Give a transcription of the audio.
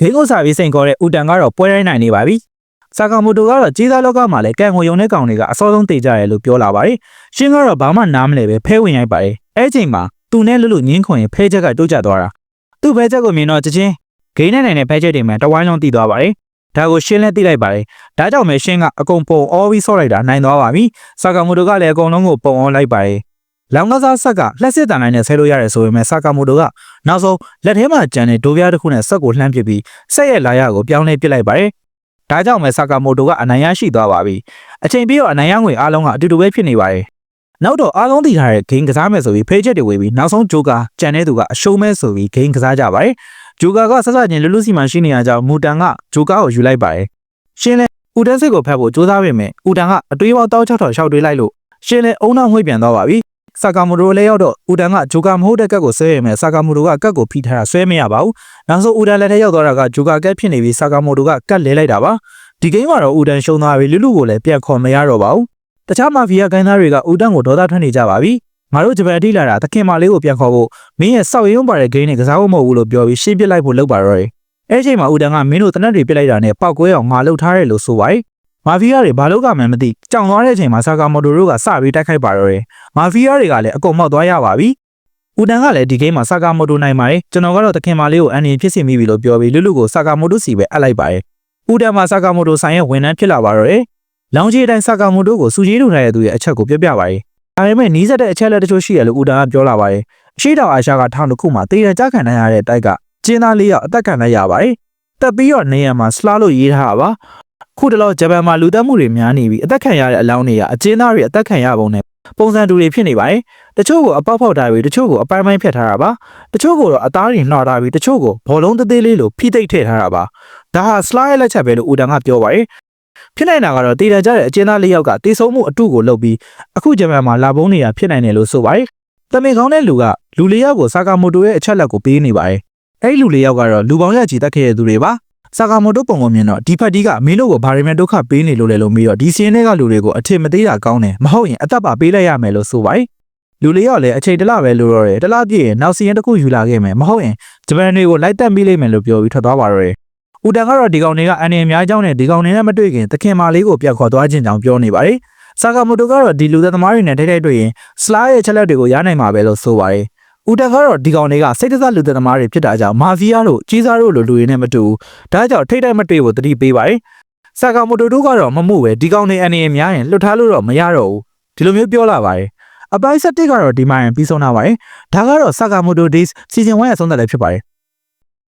ဂိမ်းကိုစာပြီးစိန်ခေါ်တဲ့ဦးတန်ကတော့ပွဲတိုင်းနိုင်နေပါပြီ။ဆာကာမိုတိုကတော့ကြီးစားလောကမှာလည်းကန်ကိုယုံတဲ့ကောင်တွေကအစောဆုံးတေကြတယ်လို့ပြောလာပါတယ်။ရှင်းကတော့ဘာမှနားမလဲပဲဖဲဝင်ရိုက်ပါတယ်။အဲ့ချိန်မှာသူနဲ့လွတ်လွတ်ငင်းခွင်ဖဲချက်ကတိုးကျသွားတာ။သူ့ဖဲချက်ကိုမြင်တော့ချက်ချင်းဂိမ်းနဲ့နိုင်တဲ့ဖဲချက်တွေမှာတဝိုင်းလုံးတီးသွားပါတယ်။ဒါကိုရှင်းလဲသိလိုက်ပါတယ်။ဒါကြောင့်ပဲရှင်းကအကုန်ပုံအောပြီးဆော့လိုက်တာနိုင်သွားပါပြီ။ဆာကာမိုတိုကလည်းအကုန်လုံးကိုပုံအောလိုက်ပါတယ်။ လောင်ကစားဆက်ကလက်စစ်တန်တိုင်းနဲ့ဆဲလို့ရတယ်ဆိုပေမဲ့ဆာကာမိုတိုကနောက်ဆုံးလက်ထဲမှာကျန်တဲ့ဒိုးပြားတစ်ခုနဲ့ဆက်ကိုလှမ်းပစ်ပြီးဆက်ရဲ့လာရကိုပြောင်းလဲပစ်လိုက်ပါတယ်။ဒါကြောင့်ပဲဆာကာမိုတိုကအနိုင်ရရှိသွားပါပြီ။အချိန်ပြီးတော့အနိုင်ရငွေအားလုံးကအတူတူပဲဖြစ်နေပါတယ်။နောက်တော့အားလုံးတည်ထားတဲ့ဂိမ်းကစားမယ်ဆိုပြီးဖေးချက်တွေဝေးပြီးနောက်ဆုံးဂျိုကာကျန်တဲ့သူကအရှုံးမဲဆိုပြီးဂိမ်းကစားကြပါတယ်။ဂျိုကာကဆက်ဆက်ချင်းလူလူစီမှရှိနေရကြောင်းမူတန်ကဂျိုကာကိုယူလိုက်ပါတယ်။ရှင်းလဲဦးတန်းစစ်ကိုဖတ်ဖို့ကြိုးစားပေမဲ့ဦးတန်ကအတွေးပေါင်းတောက်ချောက်ထော်ရှောက်တွေးလိုက်လို့ရှင်းလဲအုံနောက်မှွေ့ပြန်သွားပါပြီ။ ဆာကာမိုတိုလည်းရောက်တော့ဦးတန်ကဂျိုကာမဟုတ်တဲ့ကက်ကိုဆွဲရမယ်ဆာကာမိုတိုကကက်ကိုဖိထားတာဆွဲမရပါဘူး။နောက်ဆုံးဦးတန်လက်ထဲရောက်သွားတာကဂျိုကာကက်ဖြစ်နေပြီးဆာကာမိုတိုကကက်လဲလိုက်တာပါ။ဒီဂိမ်းမှာတော့ဦးတန်ရှုံးသွားပြီလူလူကိုလည်းပြန်ခေါ်မရတော့ပါဘူး။တခြားမာဖီးယားဂိုင်းသားတွေကဦးတန်ကိုဒေါသထွက်နေကြပါပြီ။ငါတို့ဂျပန်အထိလာတာသခင်မလေးကိုပြန်ခေါ်ဖို့မင်းရဲ့စောက်ရုံးပါတဲ့ဂိမ်းနဲ့ကစားဖို့မဟုတ်ဘူးလို့ပြောပြီးရှင်းပစ်လိုက်ဖို့လုပ်ပါတော့တယ်။အဲအချိန်မှာဦးတန်ကမင်းတို့တနက်တွေပစ်လိုက်တာနဲ့ပောက်ကွဲအောင်ငါလှုပ်ထားတယ်လို့ဆိုပါတယ်။ မာဖီးယားတွေဘာလို့ကမှန်းမသိကြောင်သွားတဲ့အချိန်မှာဆာကာမိုတိုတို့ကစပြီးတိုက်ခိုက်ပါတော့တယ်။မာဖီးယားတွေကလည်းအကုန်မောက်သွားရပါပြီ။ဦးတန်ကလည်းဒီဂိမ်းမှာဆာကာမိုတိုနိုင်ပါတယ်ကျွန်တော်ကတော့သခင်မလေးကိုအန်ရင်ဖြစ်စီမိပြီလို့ပြောပြီးလူလူကိုဆာကာမိုတိုစီပဲအပ်လိုက်ပါတယ်။ဦးတန်မှာဆာကာမိုတိုဆိုင်ရဲ့ဝန်ထမ်းဖြစ်လာပါတော့တယ်။လောင်ကြီးအတိုင်းဆာကာမိုတိုကိုစူကြီးထုံထားတဲ့သူရဲ့အချက်ကိုပြောပြပါတယ်။ဒါပေမဲ့နီးစပ်တဲ့အချက်လက်တချို့ရှိရလို့ဦးတန်ကပြောလာပါတယ်။အရှိတောင်အာရှကထောင်တစ်ခုမှာတေးရကြခံနိုင်ရတဲ့တိုက်ကကျင်းသားလေးယောက်အသက်ခံလိုက်ရပါတယ်။တက်ပြီးတော့နေရမှာစလားလို့ရေးထားတာပါ။ ခုတလောဂျပန်မှာလူသက်မှုတွေများနေပြီးအသက်ခံရတဲ့အလောင်းတွေကအကျဉ်းသားတွေအသက်ခံရပုံနဲ့ပုံစံတူတွေဖြစ်နေပါတယ်။တချို့ကိုအပေါက်ဖောက်ထားပြီးတချို့ကိုအပိုင်းပိုင်းဖြတ်ထားတာပါ။တချို့ကိုတော့အသားတွေနှောက်ထားပြီးတချို့ကိုဘောလုံးသေးသေးလေးလိုဖိသိပ်ထည့်ထားတာပါ။ဒါဟာစလားရဲ့လက်ချက်ပဲလို့ဦးတန်ကပြောပါတယ်။ဖြစ်နိုင်တာကတော့တည်တံကြတဲ့အကျဉ်းသားလေးယောက်ကတေဆုံးမှုအတုကိုလုပ်ပြီးအခုဂျပန်မှာလာပုံးနေတာဖြစ်နိုင်တယ်လို့ဆိုပါတယ်။တမင်ကောင်းတဲ့လူကလူလေးယောက်ကိုဆာကာမိုတိုရဲ့အချက်လက်ကိုပေးနေပါတယ်။အဲ့ဒီလူလေးယောက်ကတော့လူပေါင်းရကြီးတက်ခဲ့တဲ့သူတွေပါ။ ဆာကာမိုတိုပုံကိုမြင်တော့ဒီဖက်တီကမင်းတို့ကိုဘာတွေမဲ့ဒုက္ခပေးနေလို့လဲလို့မေးတော့ဒီစီရင်တွေကလူတွေကိုအထင်မသေးတာကောင်းတယ်မဟုတ်ရင်အသက်ပါပေးလိုက်ရမယ်လို့ဆိုပါတယ်။လူလေးယောက်လည်းအချိန်တစ်လပဲလိုတော့တယ်တစ်လပြည့်ရင်နောက်စီရင်တစ်ခုယူလာခဲ့မယ်မဟုတ်ရင်ဂျပန်တွေကိုလိုက်တက်ပြီးလိမ့်မယ်လို့ပြောပြီးထွက်သွားပါတော့တယ်။ဦးတန်ကတော့ဒီကောင်တွေကအန်ရအများကြောင်းနဲ့ဒီကောင်တွေနဲ့မတွေ့ခင်သခင်မလေးကိုပြတ်ခေါ်သွားခြင်းကြောင့်ပြောနေပါတယ်။ဆာကာမိုတိုကတော့ဒီလူသက်သမားတွေနဲ့ထိတ်ထိတ်တွေ့ရင်စလားရဲ့ချက်လက်တွေကိုရနိုင်မှာပဲလို့ဆိုပါတယ်။ ဦးတက်ကတော့ဒီကောင်တွေကစိတ်တစားလူသက်သမားတွေဖြစ်တာကြောင့်မာဖီးယားတို့ကြီးစားတို့လိုလူတွေနဲ့မတူဘူး။ဒါကြောင့်ထိတ်တိုက်မတွေ့ဖို့တတိပေးပါတယ်။ဆာကာမိုတိုတို့ကတော့မမှုပဲဒီကောင်တွေအနေနဲ့များရင်လွတ်ထားလို့တော့မရတော့ဘူး။ဒီလိုမျိုးပြောလာပါတယ်။အပိုင်းဆက်တစ်ကတော့ဒီမှရင်ပြီးဆုံးလာပါတယ်။ဒါကတော့ဆာကာမိုတို days season 1ရဲ့အဆုံးသတ်လည်းဖြစ်ပါတယ်။